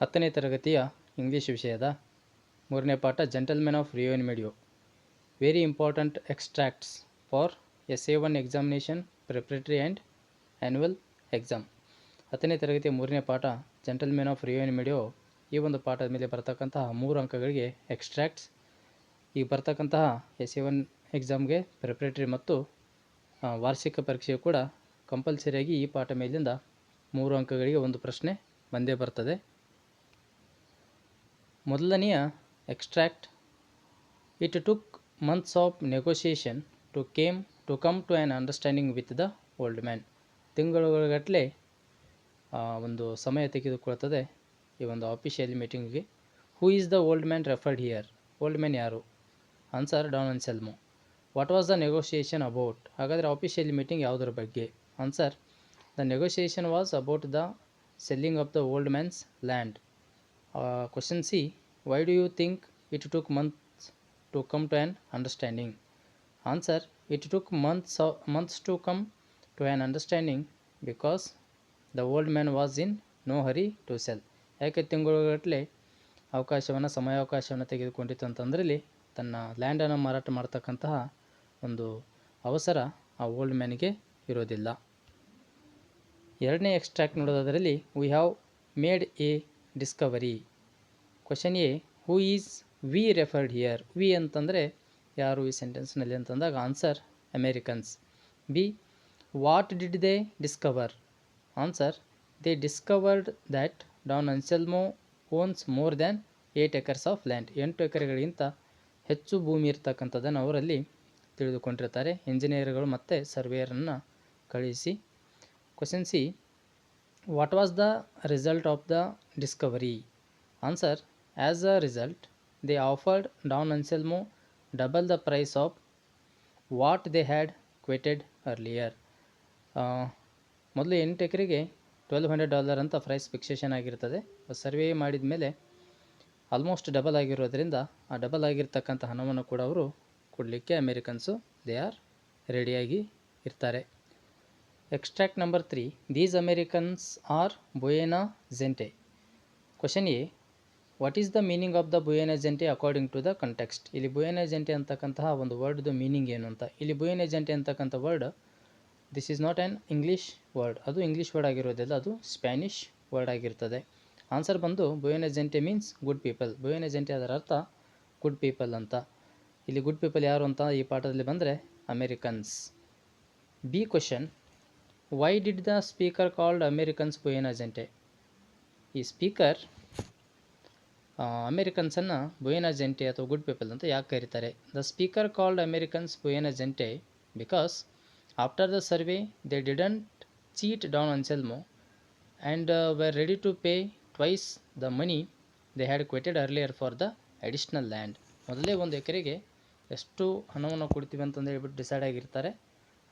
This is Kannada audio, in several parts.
ಹತ್ತನೇ ತರಗತಿಯ ಇಂಗ್ಲೀಷ್ ವಿಷಯದ ಮೂರನೇ ಪಾಠ gentlemen of Rio in Medio very important extracts for S A one examination preparatory and annual exam ಹತ್ತನೇ ತರಗತಿಯ ಮೂರನೇ ಪಾಠ gentlemen of Rio in Medio ಈ ಒಂದು ಪಾಠದ ಮೇಲೆ ಬರ್ತಕ್ಕಂತಹ ಮೂರು ಅಂಕಗಳಿಗೆ ಎಕ್ಸ್ಟ್ರಾಕ್ಟ್ಸ್ ಈಗ ಬರ್ತಕ್ಕಂತಹ ಎಸ್ ಎ ಒನ್ ಎಕ್ಸಾಮ್ಗೆ ಪ್ರಿಪ್ರೇಟರಿ ಮತ್ತು ವಾರ್ಷಿಕ ಪರೀಕ್ಷೆಯು ಕೂಡ ಕಂಪಲ್ಸರಿಯಾಗಿ ಈ ಪಾಠ ಮೇಲಿಂದ ಮೂರು ಅಂಕಗಳಿಗೆ ಒಂದು ಪ್ರಶ್ನೆ ಬಂದೇ ಬರ್ತದೆ. ಮೊದಲನೆಯ extract it took months of negotiation to came to come to an understanding with the old man ತಿಂಗಳುಗಟ್ಟಲೆ ಒಂದು ಸಮಯ ತೆಗೆದುಕೊಳ್ಳುತ್ತದೆ ಈ ಒಂದು official ಮೀಟಿಂಗ್ಗೆ who is the old man referred here old man ಯಾರು? Answer Don Anselmo what was the negotiation about ಹಾಗಾದರೆ ಆಫೀಷಿಯಲ್ ಮೀಟಿಂಗ್ ಯಾವುದರ ಬಗ್ಗೆ? Answer the negotiation was about the selling of the old man's land question C why do you think it took months to come to an understanding answer it took months months to come to an understanding because the old man was in no hurry to sell ಯಾಕೆ ತಿಂಗಳುಗಟ್ಟಲೆ ಅವಕಾಶವನ್ನು, ಸಮಯಾವಕಾಶವನ್ನು ತೆಗೆದುಕೊಂಡಿತ್ತು ಅಂತಂದ್ರಲ್ಲಿ ತನ್ನ ಲ್ಯಾಂಡನ್ನು ಮಾರಾಟ ಮಾಡ್ತಕ್ಕಂತಹ ಒಂದು ಅವಸರ ಆ ಓಲ್ಡ್ ಮ್ಯಾನಿಗೆ ಇರೋದಿಲ್ಲ. ಎರಡನೇ extract ನೋಡೋದಾದ್ರಲ್ಲಿ we have made a discovery question A who is we referred here we ಅಂತಂದರೆ ಯಾರು ಈ ಸೆಂಟೆನ್ಸ್ನಲ್ಲಿ ಅಂತಂದಾಗ answer Americans B what did they discover answer they discovered that Don Anselmo owns more than eight acres of land ಎಂಟು ಎಕರೆಗಳಿಗಿಂತ ಹೆಚ್ಚು ಭೂಮಿ ಇರ್ತಕ್ಕಂಥದ್ದನ್ನು ಅವರಲ್ಲಿ ತಿಳಿದುಕೊಂಡಿರ್ತಾರೆ. ಇಂಜಿನಿಯರ್ಗಳು ಮತ್ತು ಸರ್ವೇಯರನ್ನು ಕಳುಹಿಸಿ question C what was the result of the discovery? Answer As a result, they offered Don Anselmo double the price of what they had quoted earlier ಮೊದಲು ಎಂಟು ಎಕರೆಗೆ ಟ್ವೆಲ್ವ್ ಹಂಡ್ರೆಡ್ ಡಾಲರ್ ಅಂತ ಪ್ರೈಸ್ ಫಿಕ್ಸೇಷನ್ ಆಗಿರ್ತದೆ. ಸರ್ವೆ ಮಾಡಿದ ಮೇಲೆ ಆಲ್ಮೋಸ್ಟ್ ಡಬಲ್ ಆಗಿರೋದ್ರಿಂದ ಆ ಡಬಲ್ ಆಗಿರ್ತಕ್ಕಂಥ ಹಣವನ್ನು ಕೂಡ ಅವರು ಕೊಡಲಿಕ್ಕೆ ಅಮೇರಿಕನ್ಸು ದೇ ಆರ್ ರೆಡಿಯಾಗಿ ಇರ್ತಾರೆ. Extract number three these Americans are buena gente question A what is the meaning of the buena gente according to the context ಇಲ್ಲಿ ಬುಯೇನ ಜೆಂಟೆ ಅಂತಕ್ಕಂತಹ ಒಂದು ವರ್ಡ್ದು ಮೀನಿಂಗ್ ಏನು ಅಂತ? ಇಲ್ಲಿ ಬುಯೇನ ಜೆಂಟೆ ಅಂತಕ್ಕಂಥ word this is not an English word ಅದು ಇಂಗ್ಲೀಷ್ ವರ್ಡ್ ಆಗಿರೋದಿಲ್ಲ ಅದು ಸ್ಪ್ಯಾನಿಷ್ ವರ್ಡ್ ಆಗಿರ್ತದೆ. ಆನ್ಸರ್ ಬಂದು buena gente means good people buena gente ಅದರ ಅರ್ಥ ಗುಡ್ ಪೀಪಲ್ ಅಂತ. ಇಲ್ಲಿ ಗುಡ್ ಪೀಪಲ್ ಯಾರು ಅಂತ ಈ ಪಾಠದಲ್ಲಿ ಬಂದರೆ Americans B question why did the speaker called Americans ಜೆಂಟೆ ಈ ಸ್ಪೀಕರ್ ಅಮೇರಿಕನ್ಸನ್ನು ಬುಯೇನ ಜೆಂಟೆ ಅಥವಾ ಗುಡ್ ಪೀಪಲ್ ಅಂತ ಯಾಕೆ ಕರೀತಾರೆ? ದ ಸ್ಪೀಕರ್ ಕಾಲ್ಡ್ ಅಮೇರಿಕನ್ಸ್ ಬುಯೇನ ಜೆಂಟೆ because after the survey they didn't cheat Don Anselmo and were ready to pay twice the money they had quoted earlier for the additional land ಮೊದಲೇ ಒಂದು ಎಕರೆಗೆ ಎಷ್ಟು ಹಣವನ್ನು ಕೊಡ್ತೀವಿ ಅಂತಂದು ಹೇಳ್ಬಿಟ್ಟು ಡಿಸೈಡ್ ಆಗಿರ್ತಾರೆ.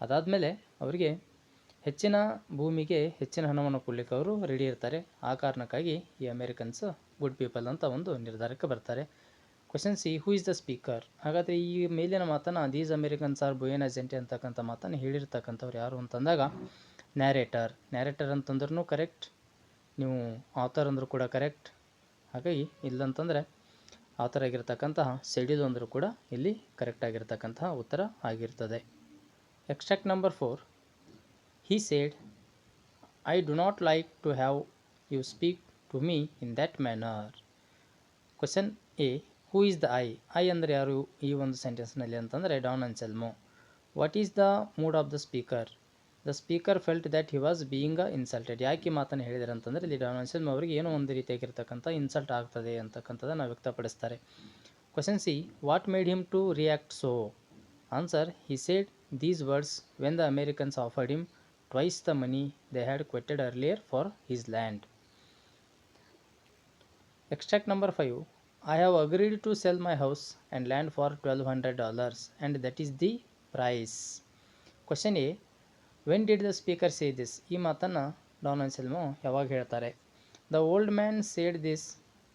ಅದಾದಮೇಲೆ ಅವರಿಗೆ ಹೆಚ್ಚಿನ ಭೂಮಿಗೆ ಹೆಚ್ಚಿನ ಹಣವನ್ನು ಕೊಡಲಿಕ್ಕೆ ಅವರು ರೆಡಿ ಇರ್ತಾರೆ. ಆ ಕಾರಣಕ್ಕಾಗಿ ಈ ಅಮೇರಿಕನ್ಸ್ ಗುಡ್ ಪೀಪಲ್ ಅಂತ ಒಂದು ನಿರ್ಧಾರಕ್ಕೆ ಬರ್ತಾರೆ. Question C who is the speaker ಹಾಗಾದರೆ ಈ ಮೇಲಿನ ಮಾತನ್ನು ದೀಸ್ ಅಮೇರಿಕನ್ಸ್ ಆರ್ ಬುಯೇನ್ ಅಜೆಂಟಿ ಅಂತಕ್ಕಂಥ ಮಾತನ್ನು ಹೇಳಿರ್ತಕ್ಕಂಥವ್ರು ಯಾರು ಅಂತಂದಾಗ ನ್ಯಾರೇಟರ್ ನ್ಯಾರೇಟರ್ ಅಂತಂದ್ರೂ ಕರೆಕ್ಟ್ ನೀವು ಆಥರ್ ಅಂದರೂ ಕೂಡ ಕರೆಕ್ಟ್ ಹಾಗಾಗಿ ಇಲ್ಲಂತಂದರೆ ಆಥರ್ ಆಗಿರ್ತಕ್ಕಂತಹ ಸೆಡಿದು ಅಂದರೂ ಕೂಡ ಇಲ್ಲಿ ಕರೆಕ್ಟ್ ಉತ್ತರ ಆಗಿರ್ತದೆ. Extract number four he said, i do not like to have you speak to me in that manner. Question A who is the I I ಅಂದರೆ ಯಾರು ಈ ಒಂದು ಸೆಂಟೆನ್ಸ್ನಲ್ಲಿ ಅಂತಂದರೆ Don Anselmo what is the mood of the speaker the speaker felt that he was being a insulted ಯಾಕೆ ಮಾತನ್ನು ಹೇಳಿದ್ದಾರೆ ಅಂತಂದರೆ ಇಲ್ಲಿ ಡಾನ್ ಅನ್ಸೆಲ್ಮೋ ಅವರಿಗೆ ಏನೋ ಒಂದು ರೀತಿಯಾಗಿರ್ತಕ್ಕಂಥ ಇನ್ಸಲ್ಟ್ ಆಗ್ತದೆ ಅಂತಕ್ಕಂಥದ್ದನ್ನು ವ್ಯಕ್ತಪಡಿಸ್ತಾರೆ. Question C what made him to react so answer he said these words when the Americans offered him twice the money they had quoted earlier for his land. Extract number 5 I have agreed to sell my house and land for $1200 and that is the price. Question A When did the speaker say this? ಈ ಮಾತನ್ನು ಡಾನ್ ಅನ್ಸೆಲ್ಮೋ ಯಾವಾಗ ಹೇಳ್ತಾರೆ the old man said this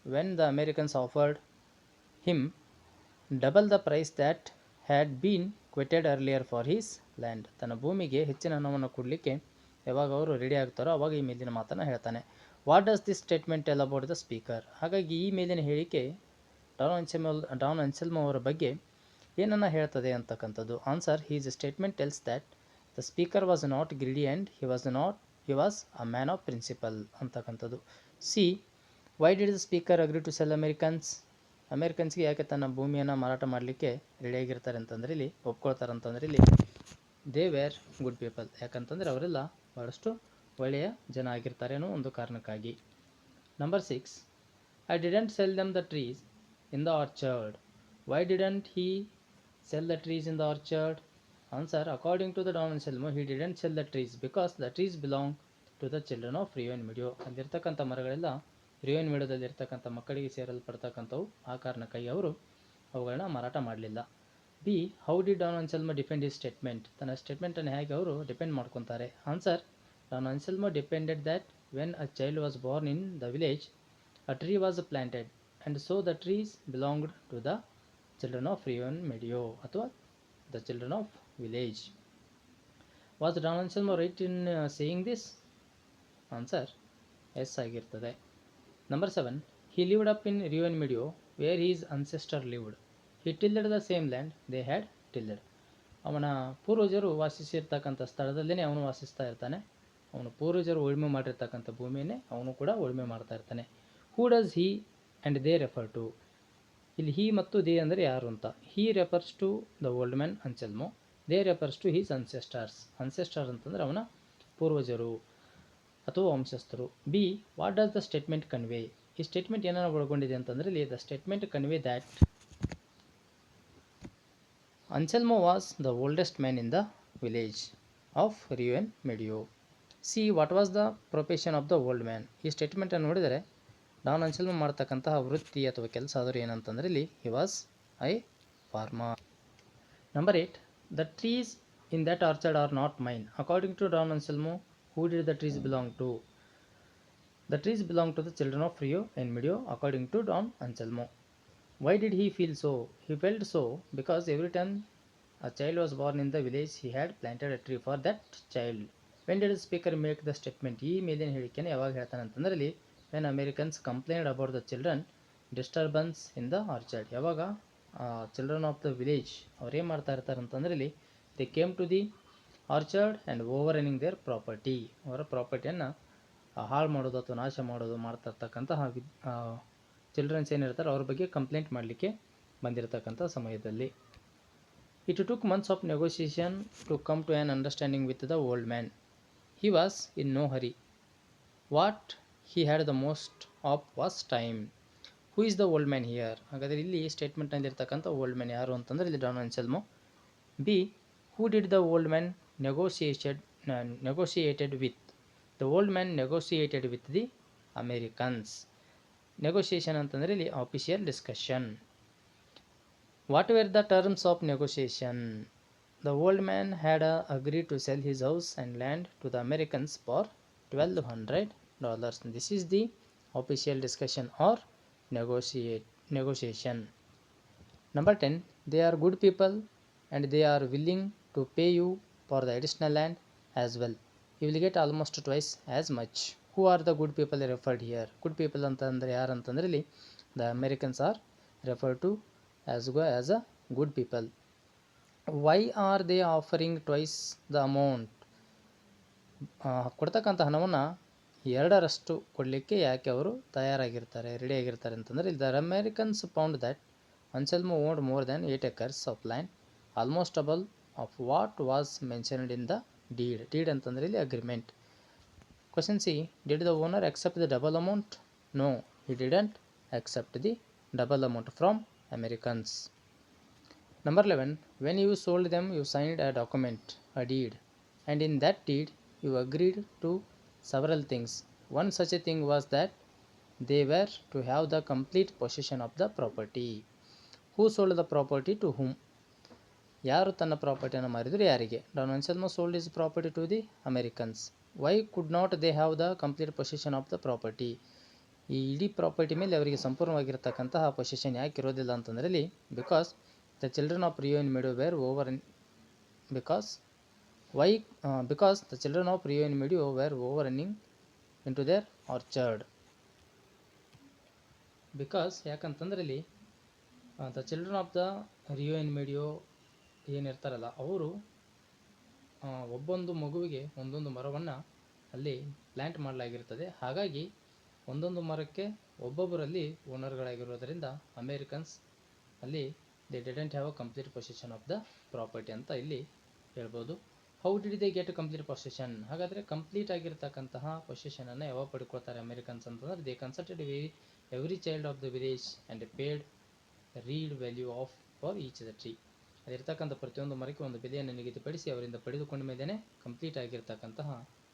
when the Americans offered him double the price that had been quoted earlier for his land ತನ್ನ ಭೂಮಿಗೆ ಹೆಚ್ಚಿನ ಹಣವನ್ನು ಕೊಡಲಿಕ್ಕೆ ಯಾವಾಗ ಅವರು ರೆಡಿ ಆಗ್ತಾರೋ ಅವಾಗ ಈ ಮೇಲಿನ ಮಾತನ್ನು ಹೇಳ್ತಾನೆ. ವಾಟ್ ಡಸ್ ದಿಸ್ ಸ್ಟೇಟ್ಮೆಂಟ್ ಎಲ್ಲ ಅಬೌಟ್ ದ ಸ್ಪೀಕರ್ ಹಾಗಾಗಿ ಈ ಮೇಲಿನ ಹೇಳಿಕೆ ಡಾನ್ ಅನ್ಸೆಮಲ್ ಡಾನ್ ಅನ್ಸೆಲ್ಮೋ ಅವರ ಬಗ್ಗೆ ಏನನ್ನು ಹೇಳ್ತದೆ ಅಂತಕ್ಕಂಥದ್ದು. Answer his statement tells that the speaker was not greedy and he was not he was a man of principle ಅಂತಕ್ಕಂಥದ್ದು. C why did the speaker agree to sell Americans ಅಮೆರಿಕನ್ಸ್ಗೆ ಯಾಕೆ ತನ್ನ ಭೂಮಿಯನ್ನು ಮಾರಾಟ ಮಾಡಲಿಕ್ಕೆ ರೆಡಿಯಾಗಿರ್ತಾರೆ ಅಂತಂದ್ರೆ ಇಲ್ಲಿ, ಒಪ್ಕೊಳ್ತಾರೆ ಅಂತಂದ್ರೆ ಇಲ್ಲಿ ದೇ ವೇರ್ ಗುಡ್ ಪೀಪಲ್ ಯಾಕಂತಂದರೆ ಅವರೆಲ್ಲ ಭಾಳಷ್ಟು ಒಳ್ಳೆಯ ಜನ ಆಗಿರ್ತಾರೆ ಅನ್ನೋ ಒಂದು ಕಾರಣಕ್ಕಾಗಿ. Number six I didn't sell them the trees in the orchard why didn't he sell the trees in the orchard answer according to the Don Anselmo he didn't sell the trees because the trees belong to the children of Rio en Medio ಅಲ್ಲಿರ್ತಕ್ಕಂಥ ಮರಗಳೆಲ್ಲ ರಿಯೋನ್ ಮಿಡಿಯೋದಲ್ಲಿ ಇರ್ತಕ್ಕಂಥ ಮಕ್ಕಳಿಗೆ ಸೇರಲ್ಪಡ್ತಕ್ಕಂಥವು ಆ ಕಾರಣಕ್ಕಾಗಿ ಅವರು ಅವುಗಳನ್ನ ಮಾರಾಟ ಮಾಡಲಿಲ್ಲ. B how did Don Anselmo depend his statement ತನ್ನ ಸ್ಟೇಟ್ಮೆಂಟನ್ನು ಹೇಗೆ ಅವರು ಡಿಪೆಂಡ್ ಮಾಡ್ಕೊತಾರೆ? Answer Don Anselmo depended that when a child was born in the village a tree was planted and so the trees belonged to the children of Rio en Medio ಅಥವಾ the children of village was Don Anselmo right in saying this answer yes ಆಗಿರ್ತದೆ. Number seven he up up in and Medio, where his ancestor lived he tilled the same land they had tilled ಅವನ ಪೂರ್ವಜರು ವಾಸಿಸಿರ್ತಕ್ಕಂಥ ಸ್ಥಳದಲ್ಲೇ ಅವನು ವಾಸಿಸ್ತಾ ಇರ್ತಾನೆ. ಅವನು ಪೂರ್ವಜರು ಉಳುಮೆ ಮಾಡಿರ್ತಕ್ಕಂಥ ಭೂಮಿಯನ್ನೇ ಅವನು ಕೂಡ ಉಳುಮೆ ಮಾಡ್ತಾ ಇರ್ತಾನೆ. Who does he and they refer to ಇಲ್ಲಿ ಹಿ ಮತ್ತು ದೇ ಅಂದರೆ ಯಾರು ಅಂತ? He refers to the old man Anselmo they refers to his ancestors ancestor ಅಂತಂದರೆ ಅವನ ಪೂರ್ವಜರು. ಅಥವಾ ವಂಶಸ್ಥರು. B what does the statement convey ಈ ಸ್ಟೇಟ್ಮೆಂಟ್ ಏನನ್ನು ಒಳಗೊಂಡಿದೆ ಅಂತಂದರೆ ಇಲ್ಲಿ the statement convey that Anselmo was the oldest man in the village of Rio en Medio C what was the profession of the old man ಈ ಸ್ಟೇಟ್ಮೆಂಟನ್ನು ನೋಡಿದರೆ, ಡಾನ್ ಅನ್ಸೆಲ್ಮೋ ಮಾಡ್ತಕ್ಕಂತಹ ವೃತ್ತಿ ಅಥವಾ ಕೆಲಸ ಆದರೂ ಏನಂತಂದರೆ ಇಲ್ಲಿ he was a farmer number eight the trees in that orchard are not mine according to Don Anselmo who did the trees belong to the trees belong to the children of Rio and Medio according to Don Anselmo why did he feel so he felt so because every time a child was born in the village he had planted a tree for that child when did speaker make the statement ಈ ಮೇಲಿನ ಹೇಳಿಕೆಯನ್ನು ಯಾವಾಗ ಹೇಳ್ತಾನೆ ಇಲ್ಲಿ when Americans complained about the children disturbance in the orchard ಯಾವಾಗ? ಚಿಲ್ಡ್ರನ್ ಆಫ್ ದ ವಿಲೇಜ್ ಅವ್ರು ಏನು ಮಾಡ್ತಾ ಇರ್ತಾರೆ ಅಂತಂದ್ರೆ ಇಲ್ಲಿ they came to the orchard and overrunning their property. ಅವರ ಪ್ರಾಪರ್ಟಿಯನ್ನು ಹಾಳು ಮಾಡೋದು ಅಥವಾ ನಾಶ ಮಾಡೋದು ಮಾಡ್ತಾ ಇರ್ತಕ್ಕಂತಹ ಚಿಲ್ಡ್ರನ್ಸ್ ಏನಿರ್ತಾರೆ ಅವ್ರ ಬಗ್ಗೆ ಕಂಪ್ಲೇಂಟ್ ಮಾಡಲಿಕ್ಕೆ ಬಂದಿರತಕ್ಕಂಥ ಸಮಯದಲ್ಲಿ. It took months of negotiation to come to an understanding with the old man he was in no hurry what he had the most of was time who is the old man here ಹಾಗಾದರೆ ಇಲ್ಲಿ ಸ್ಟೇಟ್ಮೆಂಟ್ನಲ್ಲಿರ್ತಕ್ಕಂಥ ಓಲ್ಡ್ ಮ್ಯಾನ್ ಯಾರು ಅಂತಂದರೆ ಇಲ್ಲಿ Don Anselmo B who did the old man negotiated negotiated with the old man negotiated with the Americans negotiation ಅಂತಂದರೆ ಇಲ್ಲಿ official discussion what were the terms of negotiation the old man had agree to sell his house and land to the Americans for twelve hundred dollars this is the official discussion or negotiate, negotiation. Number 10 they are good people and they are willing to pay you for the additional land as well. You will get almost twice as much. Who are the good people referred here? Good people ಅಂತಂದರೆ ಯಾರು ಅಂತಂದರೆ ಇಲ್ಲಿ the Americans are refer to as go as a good people why are they offering twice the amount ಕೊಡ್ತಕ್ಕಂಥ ಹಣವನ್ನು ಎರಡರಷ್ಟು ಕೊಡಲಿಕ್ಕೆ ಯಾಕೆ ಅವರು ತಯಾರಾಗಿರ್ತಾರೆ ರೆಡಿ ಆಗಿರ್ತಾರೆ ಅಂತಂದರೆ ಇಲ್ಲಿ the Americans found that Anselmo owned more than eight acres of land almost double Of what was mentioned in the deed deed ಅಂತಂದರೆ ಇಲ್ಲಿ agreement question C did the owner accept the double amount no he didn't accept the double amount from Americans number eleven when you sold them you signed a document a deed and in that deed you agreed to several things. One such a thing was that they were to have the complete possession of the property. Who sold the property to whom? ಯಾರು ತನ್ನ ಪ್ರಾಪರ್ಟಿಯನ್ನು ಮಾರಿದ್ರು ಯಾರಿಗೆ? Don Anselmo sold his property to the Americans why could not they have the complete position of the property ಈ ಇಡೀ ಪ್ರಾಪರ್ಟಿ ಮೇಲೆ ಅವರಿಗೆ ಸಂಪೂರ್ಣವಾಗಿರ್ತಕ್ಕಂತಹ ಪೊಸಿಷನ್ ಯಾಕೆ ಇರೋದಿಲ್ಲ ಅಂತಂದರೆ because the children of Rio in Medio were over because why because the children of Rio in Medio were overrunning into their orchard because ಯಾಕಂತಂದ್ರೆ ಇಲ್ಲಿ the children of the Rio in Medio ಏನಿರ್ತಾರಲ್ಲ, ಅವರು ಒಬ್ಬೊಂದು ಮಗುವಿಗೆ ಒಂದೊಂದು ಮರವನ್ನು ಅಲ್ಲಿ ಪ್ಲ್ಯಾಂಟ್ ಮಾಡಲಾಗಿರ್ತದೆ. ಹಾಗಾಗಿ ಒಂದೊಂದು ಮರಕ್ಕೆ ಒಬ್ಬೊಬ್ಬರಲ್ಲಿ ಓನರ್ಗಳಾಗಿರೋದರಿಂದ ಅಮೇರಿಕನ್ಸ್ ಅಲ್ಲಿ they didn't have a complete position of the property ಅಂತ ಇಲ್ಲಿ ಹೇಳ್ಬೋದು. How did they get complete position ಹಾಗಾದರೆ ಕಂಪ್ಲೀಟ್ ಆಗಿರ್ತಕ್ಕಂತಹ ಪೊಸಿಷನನ್ನು ಯಾವಾಗ ಪಡ್ಕೊಳ್ತಾರೆ ಅಮೇರಿಕನ್ಸ್ ಅಂತಂದರೆ they consulted with every child of the village and paid read value of for each the tree ಅಲ್ಲಿರ್ತಕ್ಕಂಥ ಪ್ರತಿಯೊಂದು ಮರಕ್ಕೆ ಒಂದು ಬೆಲೆಯನ್ನು ನಿಗದಿಪಡಿಸಿ ಅವರಿಂದ ಪಡೆದುಕೊಂಡ ಮೇಲೇ ಕಂಪ್ಲೀಟ್ ಆಗಿರ್ತಕ್ಕಂತಹ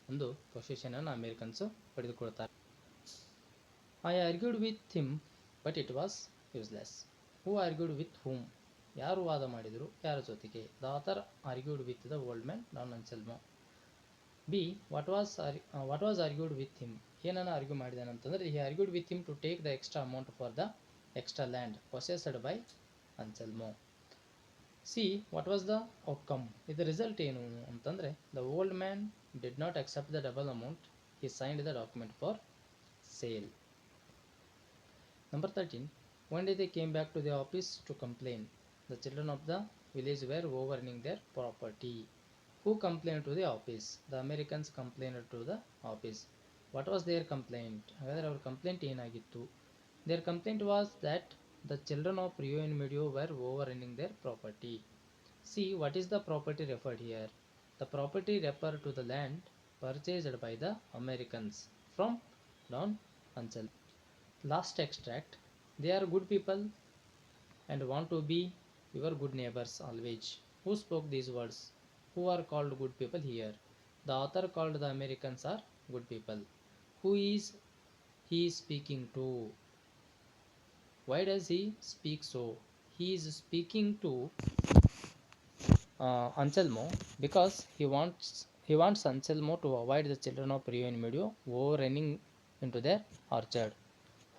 ಒಂದು ಪೊಸಿಷನನ್ನು Americans ಪಡೆದುಕೊಳ್ತಾರೆ. I argued with him but it was useless who argued with whom ಯಾರು ವಾದ ಮಾಡಿದರು? ಯಾರ ಜೊತೆಗೆ? The author argued with the old man Don Anselmo B what was or what was argued with him ಏನನ್ನು argue ಮಾಡಿದಾನಂತಂದರೆ he argued with him to take the extra amount for the extra land possessed by Anselmo C what was the outcome ಇದು ರಿಸಲ್ಟ್ ಏನು ಅಂತಂದರೆ the old man did not accept the double amount he signed the document for sale Number 13. One day they came back to the office to complain. The children of the village were overrunning their property. Who complained to the office? The Americans complained to the office. What was their complaint? ಹಾಗಾದರೆ ಅವ್ರ ಕಂಪ್ಲೇಂಟ್ ಏನಾಗಿತ್ತು their complaint was that The children of Rio and Medio were overrunning their property. See what is the property referred here. The property referred to the land purchased by the Americans from Don Ansel. Last extract. They are good people and want to be your good neighbors always. Who spoke these words? Who are called good people here? The author called the Americans are good people. Who is he speaking to? Why does he speak so he is speaking to uh, Anselmo because he wants he wants Anselmo to avoid the children of Rio and Medio overrunning into their orchard.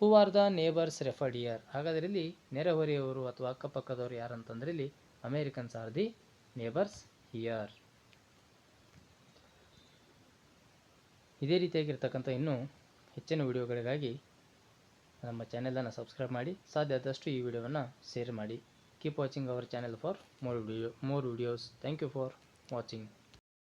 Who are the neighbours referred here ಹಾಗಾದರೆ ಇಲ್ಲಿ ನೆರೆಹೊರೆಯವರು ಅಥವಾ ಅಕ್ಕಪಕ್ಕದವರು ಯಾರಂತಂದ್ರೆ ಇಲ್ಲಿ Americans are the neighbours here ಇದೇ ರೀತಿಯಾಗಿರ್ತಕ್ಕಂಥ ಇನ್ನೂ ಹೆಚ್ಚಿನ ವಿಡಿಯೋಗಳಿಗಾಗಿ ನಮ್ಮ ಚಾನೆಲನ್ನು ಸಬ್ಸ್ಕ್ರೈಬ್ ಮಾಡಿ, ಸಾಧ್ಯ ಆದಷ್ಟು ಈ ವಿಡಿಯೋವನ್ನು ಶೇರ್ ಮಾಡಿ. Keep watching our channel for more video more videos thank you for watching